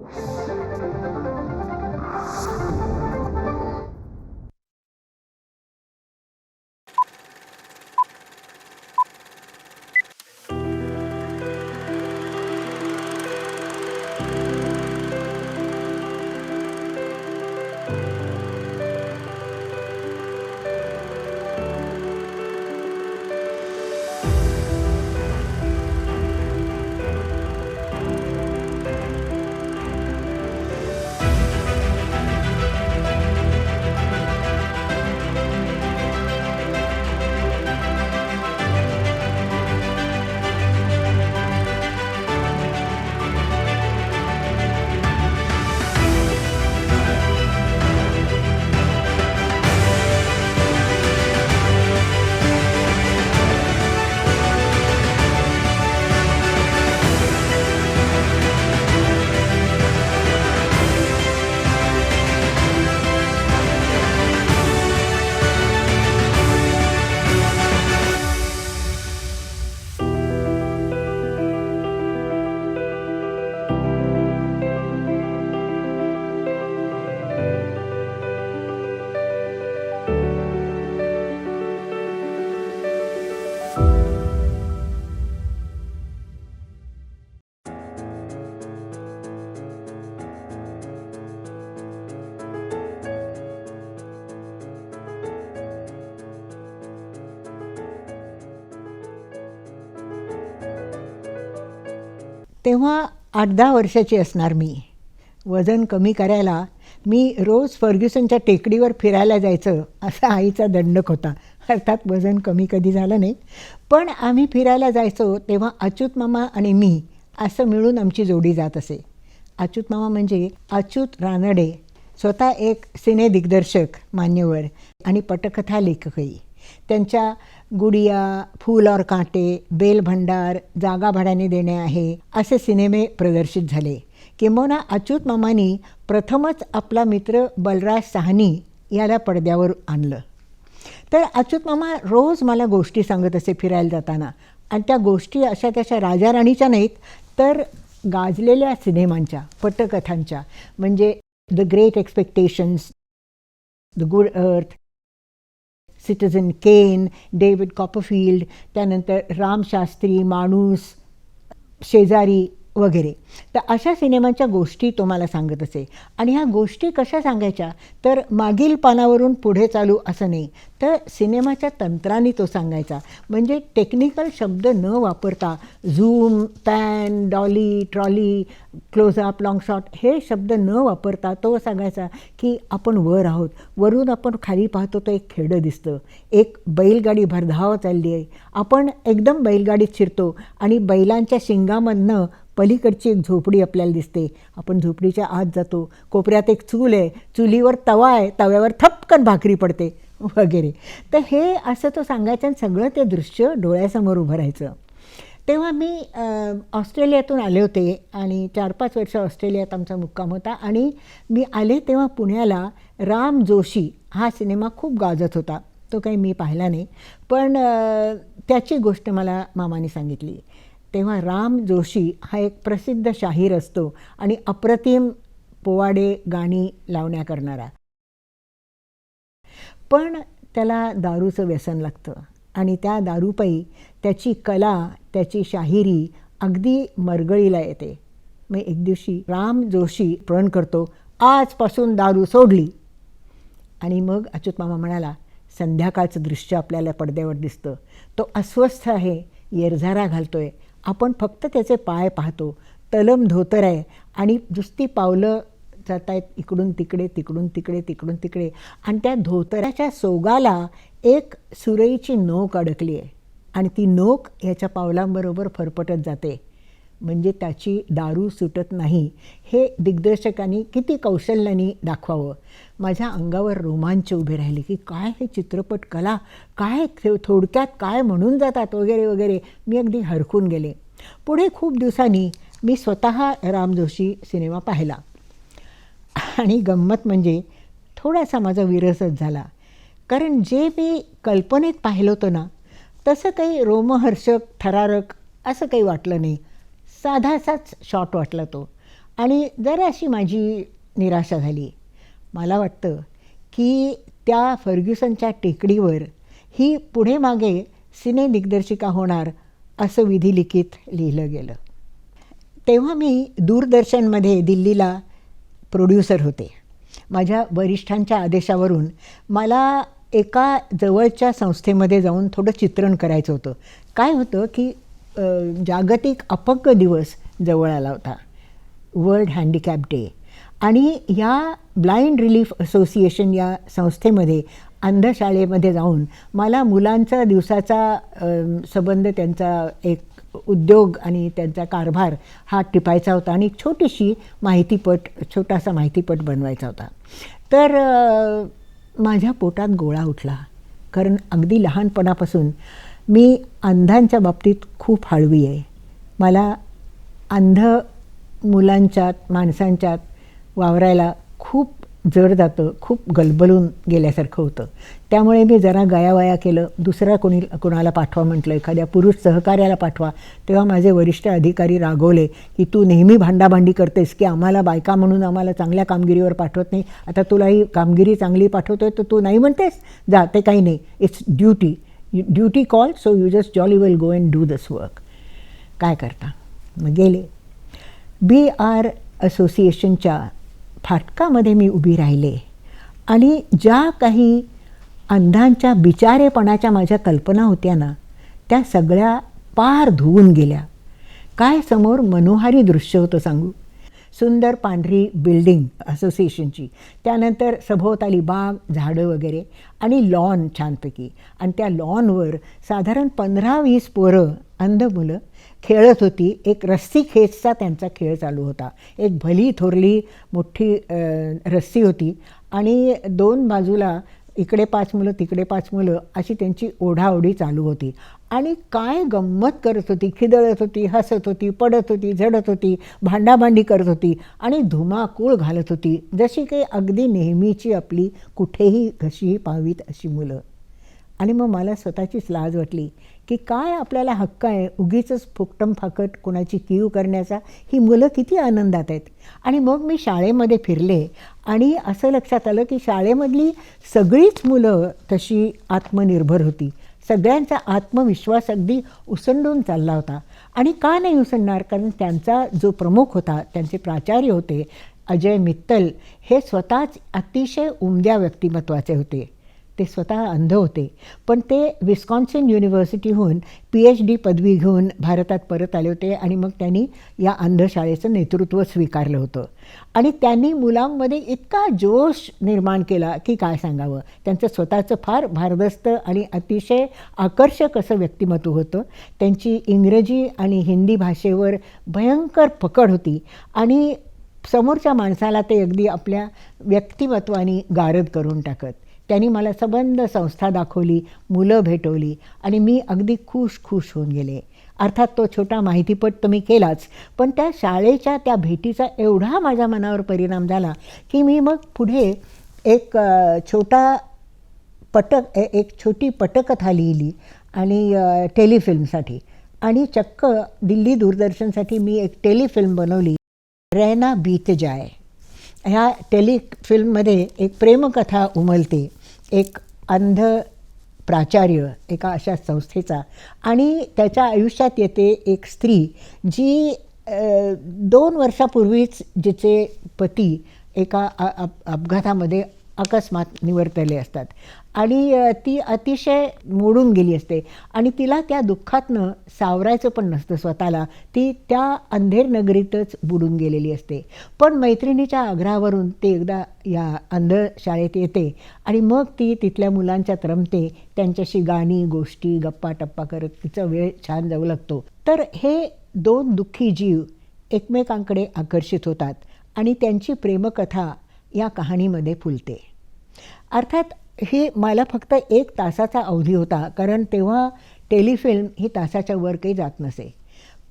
Thank you. तेव्हा आठ दहा वर्षाची असणार मी. वजन कमी करायला मी रोज फर्ग्युसनच्या टेकडीवर फिरायला जायचं असा आईचा दंडक होता. अर्थात वजन कमी कधी झालं नाही. पण आम्ही फिरायला जायचो तेव्हा अच्युत मामा आणि मी असं मिळून आमची जोडी जात असे. अच्युत मामा म्हणजे अच्युत रानडे स्वतः एक सिने दिग्दर्शक मान्यवर आणि पटकथा लेखकही. त्यांच्या गुडिया फूल और कांटे बेल भंडार जागा भाड्याने देणे आहे असे सिनेमे प्रदर्शित झाले. किंबहुना अच्युत मामानी प्रथमच आपला मित्र बलराज साहनी याला पडद्यावर आणलं. तर अच्युत मामा रोज मला गोष्टी सांगत असे फिरायला जाताना. आणि त्या गोष्टी अशा तशा राजा राणीच्या नाहीत तर गाजलेल्या सिनेमांच्या पटकथांच्या. म्हणजे the great expectations the good earth citizen Kane David Copperfield त्यानंतर रामशास्त्री माणूस शेजारी वगैरे. तर अशा सिनेमांच्या गोष्टी तुम्हाला सांगत असे. आणि ह्या गोष्टी कशा सांगायच्या? तर मागील पानावरून पुढे चालू असं नाही. तर सिनेमाच्या तंत्राने तो सांगायचा. म्हणजे टेक्निकल शब्द न वापरता zoom pan dolly trolley close up long shot हे शब्द न वापरता तो सांगायचा की आपण वर आहोत. वरून आपण खाली पाहतो तर एक खेडं दिसतं. एक बैलगाडी भरधाव चालली आहे. आपण एकदम बैलगाडीत शिरतो आणि बैलांच्या शिंगामधनं पलीकडची एक झोपडी आपल्याला दिसते. आपण झोपडीच्या आत जातो. कोपऱ्यात एक चूल आहे. चुलीवर तवा आहे. तव्यावर थपकन भाकरी पडते. वगैरे. तर हे असं तो सांगायचं आणि सगळं ते दृश्य डोळ्यासमोर उभं राहायचं. तेव्हा मी ऑस्ट्रेलियातून आले होते आणि चार पाच वर्ष ऑस्ट्रेलियात आमचा मुक्काम होता आणि मी आले तेव्हा पुण्याला राम जोशी हा सिनेमा खूप गाजत होता. तो काही मी पाहिला नाही. पण त्याची गोष्ट मला मामाने सांगितली. तेव्हा राम जोशी हा एक प्रसिद्ध शाहीर असतो आणि अप्रतिम पोवाडे गाणी लावण्या करणारा. पण त्याला दारूचं व्यसन लागतं आणि त्या दारूपायी त्याची कला त्याची शाहिरी अगदी मरगळीला येते. मग एक दिवशी राम जोशी प्रण करतो आजपासून दारू सोडली. आणि मग अच्युत मामा म्हणाला संध्याकाळचं दृश्य आपल्याला पडद्यावर दिसतं. तो अस्वस्थ आहे येरझारा घालतोय. आपण फक्त त्याचे पाय पाहतो. तलम धोतर आहे आणि नुसती पावलं जात आहेत इकडून तिकडे तिकडून तिकडे तिकडून तिकडे. आणि त्या धोतराच्या सोगाला एक सुरईची नोक अडकली आहे. आणि ती नोक ह्याच्या पावलांबरोबर फरफटत जाते. म्हणजे त्याची दारू सुटत नाही. हे दिग्दर्शकांनी किती कौशल्याने दाखवावं? माझ्या अंगावर रोमांच उभे राहिले की काय हे चित्रपट कला? काय थोडक्यात काय म्हणून जातात वगैरे वगैरे? मी अगदी हरकून गेले. पुढे खूप दिवसांनी मी स्वतः राम जोशी सिनेमा पाहिला. आणि गंमत म्हणजे थोडासा माझा विरसच झाला. कारण जे मी कल्पनेत पाहिलं होतं ना तसं काही रोमहर्षक थरारक असं काही वाटलं नाही. साधासाच शॉट वाटला तो. आणि जराशी माझी निराशा झाली मला वाटतं की त्या फर्ग्युसनच्या टेकडीवर ही पुढे मागे सिने दिग्दर्शिका होणार असं विधिलिखित लिहिलं गेलं. तेव्हा मी दूरदर्शनमध्ये दिल्लीला प्रोड्युसर होते. माझ्या वरिष्ठांच्या आदेशावरून मला एका जवळच्या संस्थेमध्ये जाऊन थोडं चित्रण करायचं होतं. काय होतं की जागतिक अपंग दिवस जवळ आला होता. वर्ल्ड हँडिकॅप डे आणि या ब्लाइंड रिलीफ असोसिएशन या संस्थेमध्ये अंधशाळेमध्ये जाऊन मला मुलांचा दिवसाचा संबंध त्यांचा एक उद्योग आणि त्यांचा कारभार हा टिपायचा होता आणि एक छोटीशी माहितीपट छोटासा माहितीपट बनवायचा होता. तर माझ्या पोटात गोळा उठला. कारण अगदी लहानपणापासून मी अंधांच्या बाबतीत खूप हळवी आहे. मला अंध मुलांच्यात माणसांच्यात वावरायला खूप जड जातं खूप गलबलून गेल्यासारखं होतं. त्यामुळे मी जरा गयावया केलं दुसऱ्या कोणी कोणाला पाठवा म्हटलं एखाद्या पुरुष सहकार्याला पाठवा. तेव्हा माझे वरिष्ठ अधिकारी रागवले की तू नेहमी भांडाभांडी करतेस की आम्हाला बायका म्हणून आम्हाला चांगल्या कामगिरीवर पाठवत नाही. आता तुला ही कामगिरी चांगली पाठवतोय तर तू नाही म्हणतेस? जा ते काही नाही. It's duty duty call so you just jolly will go and do this work काय करता मग गेले बी आर असोसिएशनच्या फाटकामध्ये मी उभी राहिले आणि ज्या काही अंधांच्या बिचारेपणाच्या माझ्या कल्पना होत्या ना त्या सगळ्या पार धुवून गेल्या काय समोर मनोहारी दृश्य होतं सांगू सुंदर पांढरी बिल्डिंग असोसिएशनची. त्यानंतर सभोवताली बाग झाडं वगैरे आणि लॉन छानपैकी. आणि त्या लॉनवर साधारण पंधरा वीस पोरं अंध मुलं खेळत होती. एक रस्सी खेचचा त्यांचा खेळ चालू होता. एक भली थोरली मोठी रस्सी होती. आणि दोन बाजूला इकडे पाच मुलं तिकडे पाच मुलं अशी त्यांची ओढाओढी चालू होती. आणि काय गंमत करत होती खिदळत होती हसत होती पडत होती झडत होती भांडाभांडी करत होती आणि धुमाकूळ घालत होती. जशी काही अगदी नेहमीची आपली कुठेही कशीही पाहावीत अशी मुलं. आणि मग मला स्वतःचीच लाज वाटली की काय आपल्याला हक्क आहे उगीच फुकटम फाकट कोणाची कीव करण्याचा? ही मुलं किती आनंदात आहेत. आणि मग मी शाळेमध्ये फिरले आणि असं लक्षात आलं की शाळेमधली सगळीच मुलं तशी आत्मनिर्भर होती. सगळ्यांचा आत्मविश्वास अगदी उसंडून चालला होता. आणि का नाही उसंडणार? कारण त्यांचा जो प्रमुख होता त्यांचे प्राचार्य होते अजय मित्तल हे स्वतःच अतिशय उमद्या व्यक्तिमत्वाचे होते. ते स्वतः अंध होते पण ते विस्कॉन्सिन युनिव्हर्सिटीहून पी एच डी पदवी घेऊन भारतात परत आले होते आणि मग त्यांनी या अंधशाळेचं नेतृत्व स्वीकारलं होतं. आणि त्यांनी मुलांमध्ये इतका जोश निर्माण केला की काय सांगावं? त्यांचं स्वतःचं फार भारदस्त आणि अतिशय आकर्षक असं व्यक्तिमत्व होतं. त्यांची इंग्रजी आणि हिंदी भाषेवर भयंकर पकड होती आणि समोरच्या माणसाला ते अगदी आपल्या व्यक्तिमत्वाने गारद करून टाकत. त्यांनी मला सबंध संस्था दाखवली मुलं भेटवली आणि मी अगदी खुश खुश होऊन गेले. अर्थात तो छोटा माहितीपट तर मी केलाच पण त्या शाळेच्या त्या भेटीचा एवढा माझ्या मनावर परिणाम झाला की मी मग पुढे एक छोटा पटक ए- एक छोटी पटकथा लिहिली आणि टेलिफिल्मसाठी. आणि चक्क दिल्ली दूरदर्शनसाठी मी एक टेलिफिल्म बनवली रैना बीत जाय ह्या टेलिफिल्ममध्ये एक प्रेमकथा उमलते. एक अंध प्राचार्य एका अशा संस्थेचा आणि त्याच्या आयुष्यात येते एक स्त्री जी दोन वर्षापूर्वीच जिचे पती एका अपघातामध्ये अकस्मात निवर्तले असतात. आणि ती अतिशय मोडून गेली असते. आणि तिला त्या दुःखातनं सावरायचं पण नसतं स्वतःला. ती त्या अंधेर नगरीतच बुडून गेलेली असते. पण मैत्रिणीच्या आग्रहावरून ती एकदा या अंध शाळेत येते आणि मग ती तिथल्या मुलांच्यात रमते त्यांच्याशी गाणी गोष्टी गप्पा टप्पा करत तिचा वेळ छान जाऊ लागतो. तर हे दोन दुःखी जीव एकमेकांकडे आकर्षित होतात आणि त्यांची प्रेमकथा या कहाणीमध्ये फुलते. अर्थात हे मला फक्त एक तासाचा अवधी होता कारण तेव्हा टेलिफिल्म ही तासाच्या वर काही जात नसे.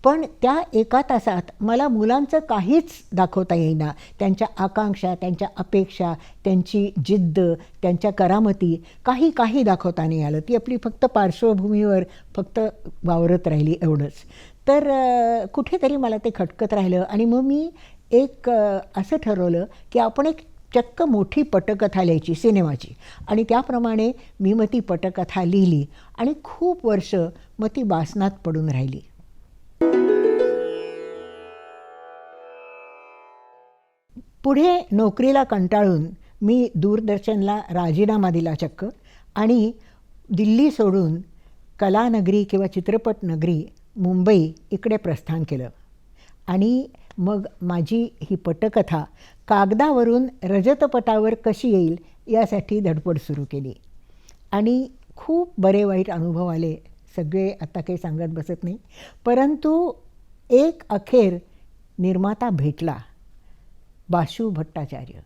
पण त्या एका तासात मला मुलांचं काहीच दाखवता येईना. त्यांच्या आकांक्षा त्यांच्या अपेक्षा त्यांची जिद्द त्यांच्या करामती काही काही दाखवता नाही आलं. ती आपली फक्त पार्श्वभूमीवर फक्त वावरत राहिली एवढंच. तर कुठेतरी मला ते खटकत राहिलं आणि मग मी एक असं ठरवलं की आपण एक चक्क मोठी पटकथा लिहायची सिनेमाची. आणि त्याप्रमाणे मी मग ती पटकथा लिहिली आणि खूप वर्ष मग ती बासनात पडून राहिली. पुढे नोकरीला कंटाळून मी दूरदर्शनला राजीनामा दिला चक्क आणि दिल्ली सोडून कलानगरी किंवा चित्रपट नगरी मुंबई इकडे प्रस्थान केलं. आणि मग माझी ही पटकथा कागदावरून रजतपटावर कशी येईल यासाठी धडपड सुरू केली. आणि खूप बरे वाईट अनुभव आले. सगळे आता काही सांगत बसत नाही. परंतु एक अखेर निर्माता भेटला. बाशू भट्टाचार्य.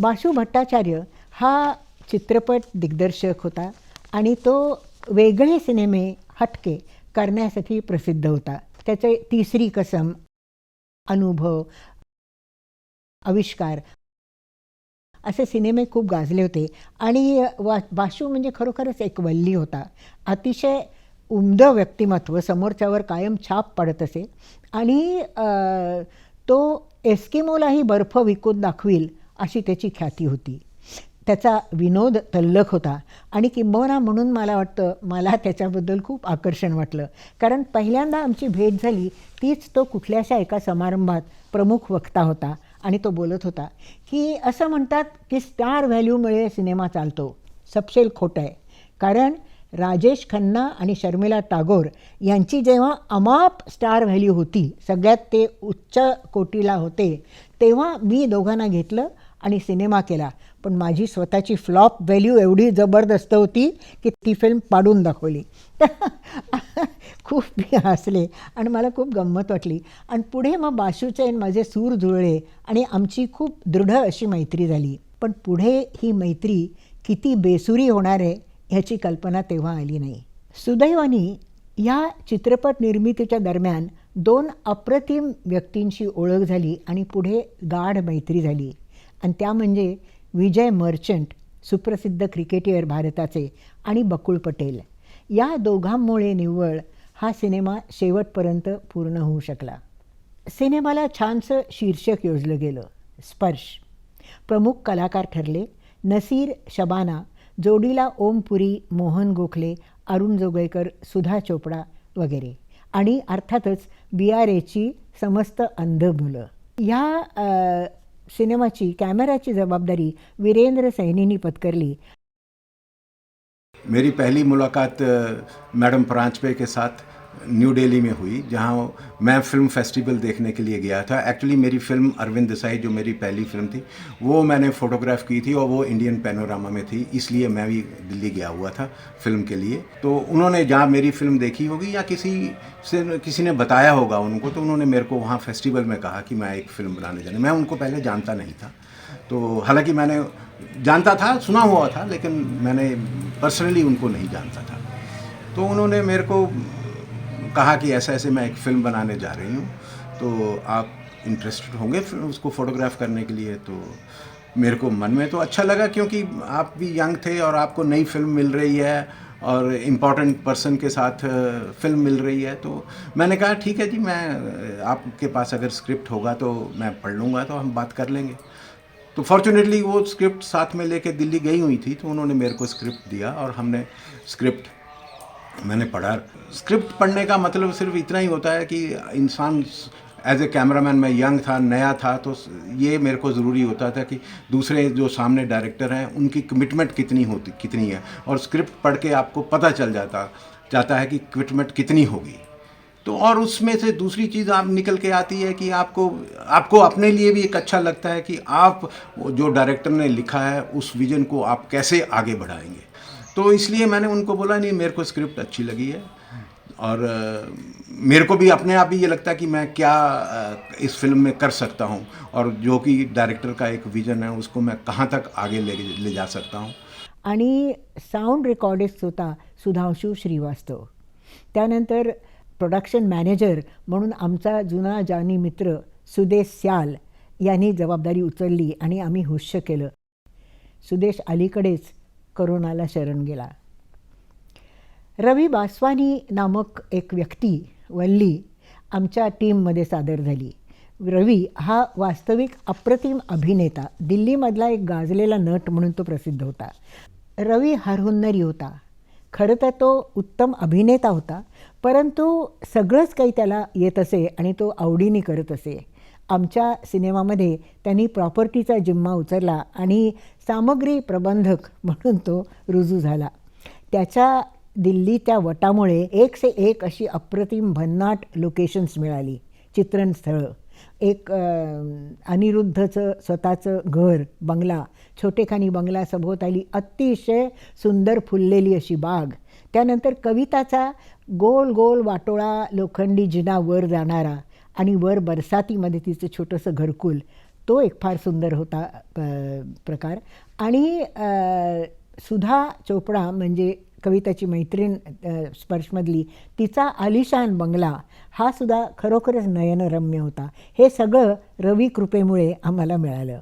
बाशू भट्टाचार्य हा चित्रपट दिग्दर्शक होता आणि तो वेगळे सिनेमे हटके करण्यासाठी प्रसिद्ध होता. त्याचे तिसरी कसम अनुभव आविष्कार. असे सिनेमे खूप गाजले होते. आणि वा वाशू म्हणजे खरोखरच एक वल्ली होता. अतिशय उमदं व्यक्तिमत्व समोरच्यावर कायम छाप पडत असे. आणि तो एस्किमोलाही बर्फ विकून दाखवील अशी त्याची ख्याती होती. त्याचा विनोद तल्लख होता. आणि किंबहुना म्हणून मला वाटतं मला त्याच्याबद्दल खूप आकर्षण वाटलं. कारण पहिल्यांदा आमची भेट झाली तीच तो कुठल्याशा एका समारंभात प्रमुख वक्ता होता. आणि तो बोलत होता की असं म्हणतात की स्टार व्हॅल्यूमुळे सिनेमा चालतो. सपशेल खोटं आहे. कारण राजेश खन्ना आणि शर्मिला टागोर यांची जेव्हा अमाप स्टार व्हॅल्यू होती सगळ्यात ते उच्च कोटीला होते तेव्हा मी दोघांना घेतलं आणि सिनेमा केला. पण माझी स्वतःची फ्लॉप व्हॅल्यू एवढी जबरदस्त होती की ती फिल्म पाडून दाखवली. खूप मी हसले आणि मला खूप गंमत वाटली. आणि पुढे मग बाशूचे आणि माझे सूर जुळले आणि आमची खूप दृढ अशी मैत्री झाली. पण पुढे ही मैत्री किती बेसुरी होणार आहे ह्याची कल्पना तेव्हा आली नाही. सुदैवानी या चित्रपट निर्मितीच्या दरम्यान दोन अप्रतिम व्यक्तींशी ओळख झाली आणि पुढे गाढ मैत्री झाली. आणि त्या म्हणजे विजय मर्चंट सुप्रसिद्ध क्रिकेटियर भारताचे आणि बकुळ पटेल. या दोघांमुळे निव्वळ हा सिनेमा शेवटपर्यंत पूर्ण होऊ शकला. सिनेमाला छानसं शीर्षक योजलं गेलं स्पर्श. प्रमुख कलाकार ठरले नसीर शबाना जोडीला ओमपुरी मोहन गोखले अरुण जोगळेकर सुधा चोपडा वगैरे आणि अर्थातच बी आर एची समस्त अंध मुलं ह्या सिनेमाची कॅमेराची जबाबदारी वीरेंद्र सैनीनी पत्करली. मेरी पहली मुलाकात मॅडम मैडम परांजपे के साथ न्यू दिल्ली में हुई, जहाँ मैं फ़िल्म फेस्टिवल देखने के लिए गया था। एक्चुअली मेरी फ़िल्म अरविंद देसाई, जो मेरी पहली फ़िल्म थी, वो मैंने फ़ोटोग्राफ की थी और वो इंडियन पैनोरामा में थी, इसलिए मैं भी दिल्ली गया हुआ था फ़िल्म के लिए। तो उन्होंने, जहाँ मेरी फ़िल्म देखी होगी या किसी से, किसी ने बताया होगा उनको तो उन्होंने मेरे को वहाँ फेस्टिवल में कहा कि मैं एक फ़िल्म बनाने जाने, मैं उनको पहले जानता नहीं था। तो हालाँकि मैंने जानता था, सुना हुआ था, लेकिन मैंने पर्सनली उनको नहीं जानता था। तो उन्होंने मेरे को कहा कि ऐसा ऐसे मैं एक फ़िल्म बनाने जा रही हूँ तो आप इंटरेस्टेड होंगे फिर उसको फ़ोटोग्राफ करने के लिए तो मेरे को मन में तो अच्छा लगा क्योंकि आप भी यंग थे और आपको नई फ़िल्म मिल रही है और इंपॉर्टेंट पर्सन के साथ फ़िल्म मिल रही है तो मैंने कहा, ठीक है जी, मैं आपके पास अगर स्क्रिप्ट होगा तो मैं पढ़ लूँगा तो हम बात कर लेंगे। तो फॉर्चुनेटली वो स्क्रिप्ट साथ में लेके दिल्ली गई हुई थी तो उन्होंने मेरे को स्क्रिप्ट दिया और हमने स्क्रिप्ट मैंने पढ़ा। स्क्रिप्ट पढ़ने का मतलब सिर्फ़ इतना ही होता है कि इंसान एज ए कैमरामैन मैं यंग था, नया था तो ये मेरे को ज़रूरी होता था कि दूसरे जो सामने डायरेक्टर हैं, उनकी कमिटमेंट कितनी होती, कितनी है। और स्क्रिप्ट पढ़ के आपको पता चल जाता जाता है कि कमिटमेंट कितनी होगी। तो और उसमें से दूसरी चीज़ आप निकल के आती है कि आपको आपको अपने लिए भी एक अच्छा लगता है कि आप, जो डायरेक्टर ने लिखा है, उस विजन को आप कैसे आगे बढ़ाएँगे। तो इसलिए मैंने उनको बोला नहीं मेरे को स्क्रिप्ट अच्छी लगी है। और मेरे को भी अपने आप ही ये लगता है कि मैं क्या इस फिल्म में कर सकता हूँ। और जो कि डायरेक्टर का एक विजन है उसको मैं कहाँ तक आगे ले ले जा सकता हूँ। आणि साऊंड रेकॉर्डिस्ट होता सुधांशू श्रीवास्तव. त्यानंतर प्रोडक्शन मॅनेजर म्हणून आमचा जुना जानी मित्र सुदेश स्याल यांनी जबाबदारी उचलली आणि आम्ही हुश्य केलं. सुदेश अलीकडेच करोनाला शरण गेला. रवी बासवानी नामक एक व्यक्ती वल्ली आमच्या टीममध्ये सादर झाली. रवी हा वास्तविक अप्रतिम अभिनेता दिल्लीमधला एक गाजलेला नट म्हणून तो प्रसिद्ध होता. रवी हरहुन्नरी होता. खरं तर तो उत्तम अभिनेता होता परंतु सगळंच काही त्याला येत असे आणि तो आवडीने करत असे. आमच्या सिनेमामध्ये त्यांनी प्रॉपर्टीचा जिम्मा उचलला आणि सामग्री प्रबंधक म्हणून तो रुजू झाला. त्याच्या दिल्ली त्या वटामुळे एक से एक अशी अप्रतिम भन्नाट लोकेशन्स मिळाली. चित्रणस्थळं एक अनिरुद्धचं स्वतःचं घर बंगला छोटेखानी बंगला सभोवताली अतिशय सुंदर फुललेली अशी बाग. त्यानंतर कविताचा गोल गोल वाटोळा लोखंडी जिना वर जाणारा आणि वर बरसातीमध्ये तिचं छोटंसं घरकुल तो एक फार सुंदर होता प- प्रकार. आणि सुधा चोपडा म्हणजे कविताची मैत्रीण स्पर्शमधली तिचा आलिशान बंगला हा सुद्धा खरोखरच नयनरम्य होता. हे सगळं रवी कृपेमुळे आम्हाला मिळालं.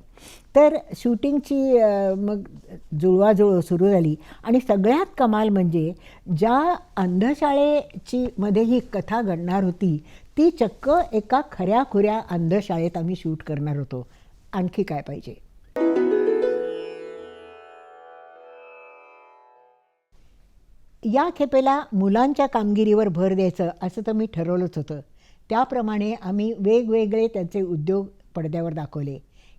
तर शूटिंगची मग जुळवाजुळव सुरू झाली. आणि सगळ्यात कमाल म्हणजे ज्या अंधशाळेची मध्ये ही कथा घडणार होती ती चक्क एका खऱ्याखुऱ्या अंधशाळेत आम्ही शूट करणार होतो. आणखी काय पाहिजे? या खेपेला मुलांच्या कामगिरीवर भर द्यायचं असं तर मी ठरवलंच होतं. त्याप्रमाणे आम्ही वेगवेगळे त्यांचे उद्योग पडद्यावर दाखवले.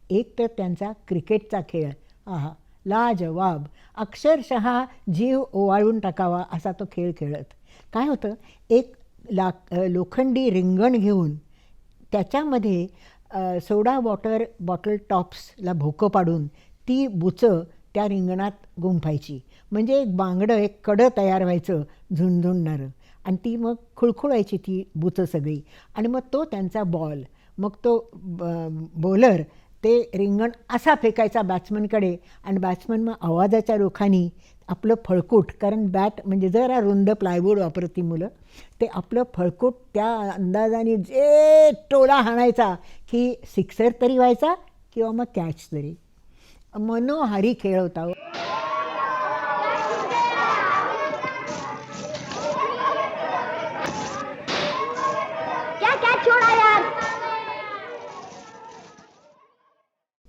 एक तर त्यांचा क्रिकेटचा खेळ. आहा लाजवाब. अक्षरशः जीव ओवाळून टाकावा असा तो खेळ खेळत. काय होतं? एक ला लोखंडी रिंगण घेऊन त्याच्यामध्ये सोडा वॉटर बॉटल टॉप्सला भोकं पाडून ती बुचं त्या रिंगणात गुंफायची. म्हणजे एक बांगडं एक कडं तयार व्हायचं झुंझुणणारं आणि ती मग खुळखुळायची ती बुचं सगळी. आणि मग तो त्यांचा बॉल. मग तो बॉलर ते रिंगण असा फेकायचा बॅट्समनकडे आणि बॅट्समन मग आवाजाच्या रोखानी आपलं फळकूट कारण बॅट म्हणजे जरा रुंद प्लायवूड वापरती मुलं ते आपलं फळकूट त्या अंदाजाने जे टोला हाणायचा की सिक्सर तरी व्हायचा किंवा मग कॅच तरी. मनोहारी खेळ होता हो.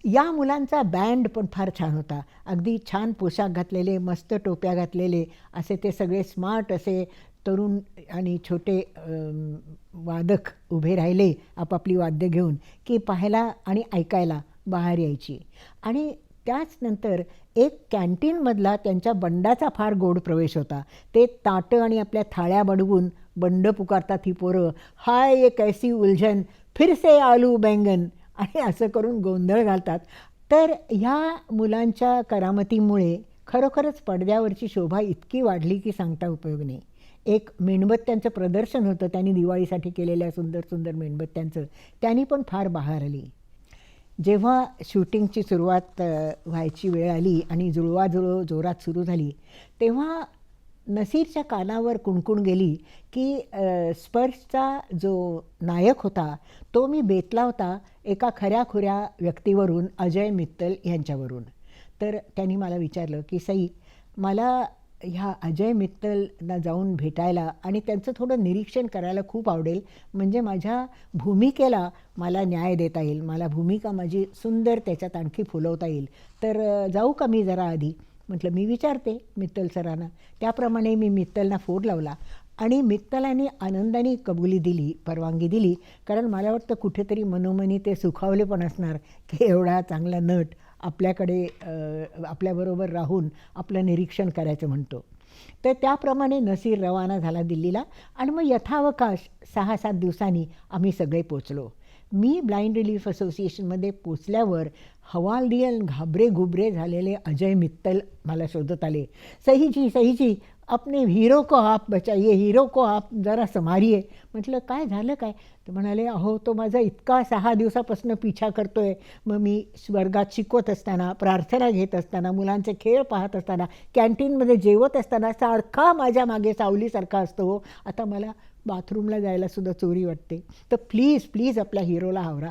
या मुलांचा बँड पण फार छान होता. अगदी छान पोशाख घातलेले मस्त टोप्या घातलेले असे ते सगळे स्मार्ट असे तरुण आणि छोटे वादक उभे राहिले आपापली वाद्य घेऊन की पाहायला आणि ऐकायला बाहेर यायची. आणि त्याच नंतर एक कॅन्टीनमधला त्यांच्या बंडाचा फार गोड प्रवेश होता. ते ताटं आणि आपल्या थाळ्या बडवून बंड पुकारतात ही पोरं. हाय एक ऐसी उलझन फिरसे आलू बैंगन. आणि असं करून गोंधळ घालतात. तर ह्या मुलांच्या करामतीमुळे खरोखरच पडद्यावरची शोभा इतकी वाढली की सांगता उपयोग नाही. एक मेणबत्त्यांचं प्रदर्शन होतं त्यांनी दिवाळीसाठी केलेल्या सुंदर सुंदर मेणबत्त्यांचं. त्यांनी पण फार बहार आली. जेव्हा शूटिंगची सुरुवात व्हायची वेळ आली आणि जुळवाजुळव जोरात सुरू झाली तेव्हा नसीरच्या कानावर कुणकुण गेली की स्पर्शचा जो नायक होता तो मी बेतला होता एका खऱ्याखुऱ्या व्यक्तीवरून अजय मित्तल यांच्यावरून. तर त्यांनी मला विचारलं की सई मला ह्या अजय मित्तलना जाऊन भेटायला आणि त्यांचं थोडं निरीक्षण करायला खूप आवडेल. म्हणजे माझ्या भूमिकेला मला न्याय देता येईल. मला भूमिका माझी सुंदर त्याच्यात आणखी फुलवता येईल. तर जाऊ का मी जरा आधी? म्हटलं मी विचारते मित्तल सरांना. त्याप्रमाणे मी मित्तलना फोन लावला आणि मित्तलाने आनंदाने कबुली दिली परवानगी दिली. कारण मला वाटतं कुठेतरी मनोमनी ते सुखावले पण असणार की एवढा चांगला नट आपल्याकडे आपल्याबरोबर राहून आपलं निरीक्षण करायचं म्हणतो. तर त्याप्रमाणे नसीर रवाना झाला दिल्लीला आणि मग यथावकाश सहा सात दिवसांनी आम्ही सगळे पोचलो. मी ब्लाइंड रिलीफ असोसिएशनमध्ये पोचल्यावर हवालदियल घाबरे घुबरे झालेले अजय मित्तल मला शोधत आले. सहीची सहीची आपने हिरो अपने को आप बचाइए हिरो को आप जरा समारिये म्हटलं काय झालं काय? तर म्हणाले अहो तो माझा इतका सहा दिवसापासून पिछा आहे मग मी स्वर्गात शिकवत असताना प्रार्थना घेत असताना मुलांचे खेळ पाहत असताना कॅन्टीनमध्ये जेवत असताना सारखा माझ्या मागे सावलीसारखा असतो हो. आता मला बाथरूमला जायला सुद्धा चोरी वाटते. तर प्लीज प्लीज आपल्या हिरोला आवरा.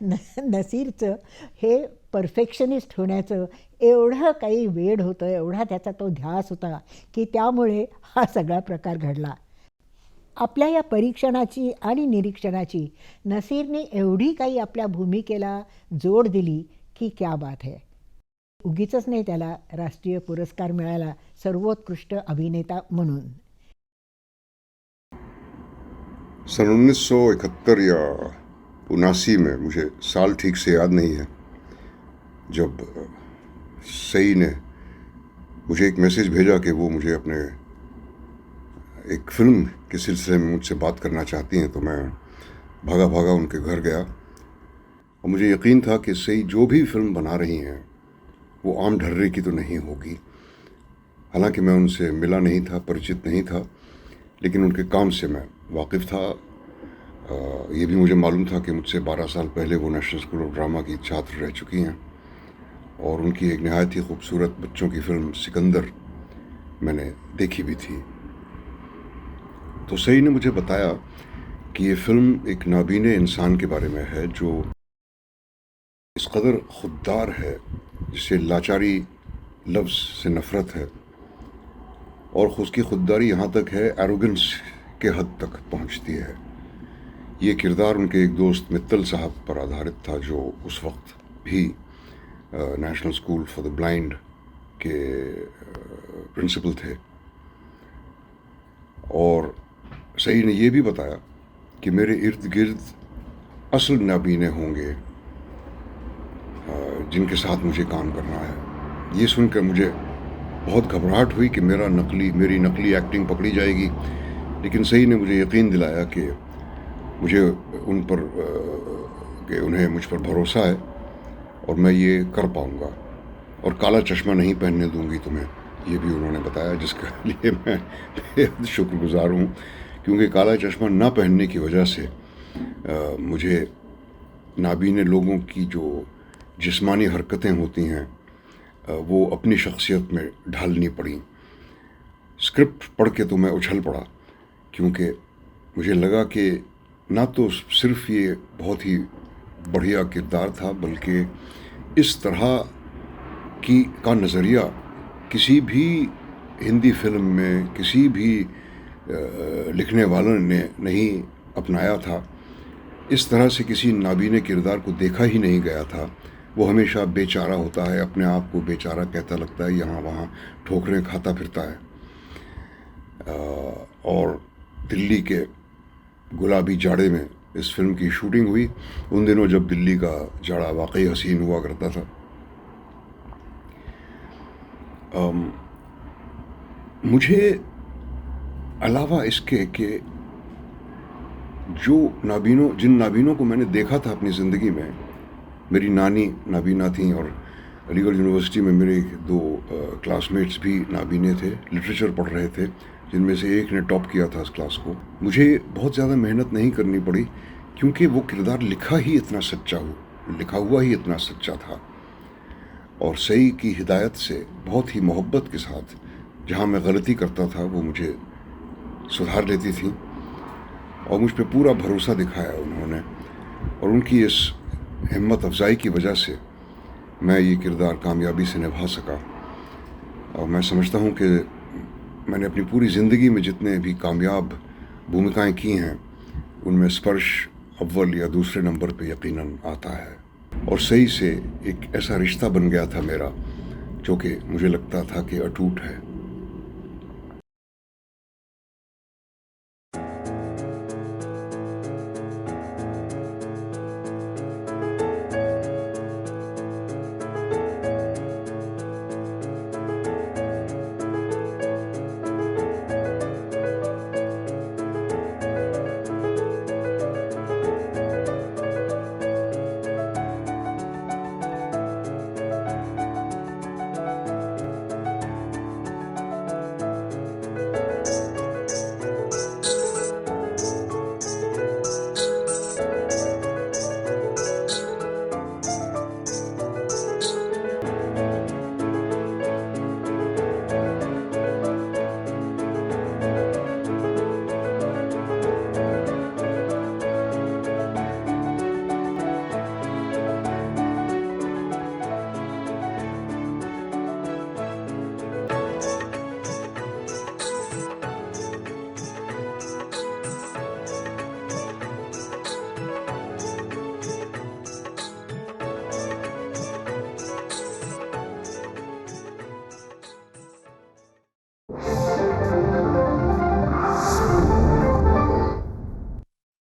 न नसीरचं हे परफेक्शनिस्ट होण्याचं एवढं काही वेड होतं एवढा त्याचा तो ध्यास होता की त्यामुळे हा सगळा प्रकार घडला. आपल्या या परीक्षणाची आणि निरीक्षणाची नसीरने एवढी काही आपल्या भूमिकेला जोड दिली की क्या बात है. उगीच नाही त्याला राष्ट्रीय पुरस्कार मिळाला सर्वोत्कृष्ट अभिनेता म्हणून. सन उन्नीस सौ इकहत्तर या उनासी में, मुझे साल ठीक से याद नहीं है। जब, सई ने मुझे एक मैसेज भेजा कि वो मुझे अपने एक फ़िल्म के सिलसिले में मुझसे बात करना चाहती हैं तो मैं भागा भागा उनके घर गया। और मुझे यकीन था कि सई जो भी फ़िल्म बना रही हैं, वो आम ढर्रे की तो नहीं होगी। हालाँकि मैं उनसे मिला नहीं था, परिचित नहीं था, लेकिन उनके काम से मैं वाकिफ़ था। ये भी मुझे मालूम था कि मुझसे 12 साल पहले वो नेशनल स्कूल ऑफ़ ड्रामा की छात्र रह चुकी हैं। और उनकी एक नहायत ही खूबसूरत बच्चों की फ़िल्म सिकंदर मैंने देखी भी थी। तो सही ने मुझे बताया कि ये फ़िल्म एक नाबीने इंसान के बारे में है जो इस कदर खुददार है, जिसे लाचारी लफ्ज़ से नफ़रत है, और उसकी खुददारी यहाँ तक है एरोगेंस के हद तक पहुँचती है। ये किरदार उनके एक दोस्त मित्तल साहब पर आधारित था, जो उस वक्त भी national school for the blind K principal थे। और सही ने ये भी बताया कि मेरे इर्द गिर्द असल नाबीने होंगे जिनके साथ मुझे काम करना है। ये सुनकर मुझे बहुत घबराहट हुई कि मेरा नकली, मेरी नकली एक्टिंग पकड़ी जाएगी। लेकिन सही ने मुझे यकीन दिलाया कि मुझे उन पर कि उन्हें मुझ पर भरोसा है और मैं ये कर पाऊँगा। और काला चश्मा नहीं पहनने दूँगी तुम्हें ये भी उन्होंने बताया जिसके लिए मैं बेहद शुक्रगुजार हूँ। क्योंकि काला चश्मा ना पहनने की वजह से अ, मुझे नाबीने लोगों की जो जिस्मानी हरकतें होती हैं वो अपनी शख्सियत में ढालनी पड़ी। स्क्रिप्ट पढ़ के तो मैं उछल पड़ा क्योंकि मुझे लगा कि ना तो सिर्फ़ ये बहुत ही बढ़िया किरदार था, बल्कि इस तरह की, का नज़रिया किसी भी हिंदी फ़िल्म में, किसी भी लिखने वालों ने नहीं अपनाया था। इस तरह से किसी नाबीने किरदार को देखा ही नहीं गया था। वो हमेशा बेचारा होता है, अपने आप को बेचारा कहता लगता है, यहाँ वहाँ ठोकरें खाता फिरता है। और दिल्ली के गुलाबी जाड़े में इस फ़िल्म की शूटिंग हुई। उन दिनों जब दिल्ली का जाड़ा वाकई हसीन हुआ करता था। अम, मुझे अलावा इसके कि जो नाबीनों जिन नाबीनों को मैंने देखा था अपनी ज़िंदगी में मेरी नानी नाबीना थी और अलीगढ़ यूनिवर्सिटी में मेरे दो क्लासमेट्स भी नाबीने थे लिटरेचर पढ़ रहे थे। जिनमें से एक ने टॉप किया था इस क्लास को। मुझे बहुत ज़्यादा मेहनत नहीं करनी पड़ी, क्योंकि वो किरदार लिखा ही इतना सच्चा हो, लिखा हुआ ही इतना सच्चा था। और सही की हिदायत से, बहुत ही मोहब्बत के साथ, जहाँ मैं गलती करता था, वो मुझे सुधार लेती थी। और मुझ पर पूरा भरोसा दिखाया उन्होंने। और उनकी इस हिम्मत अफजाई की वजह से, मैं ये किरदार कामयाबी से निभा सका। और मैं समझता हूँ कि मैंने अपनी पूरी ज़िंदगी में जितने भी कामयाब भूमिकाएँ की हैं, उनमें स्पर्श अव्वल या दूसरे नंबर पे यकीन आता है। और सही से एक ऐसा रिश्ता बन गया था मेरा, जो कि मुझे लगता था कि अटूट है।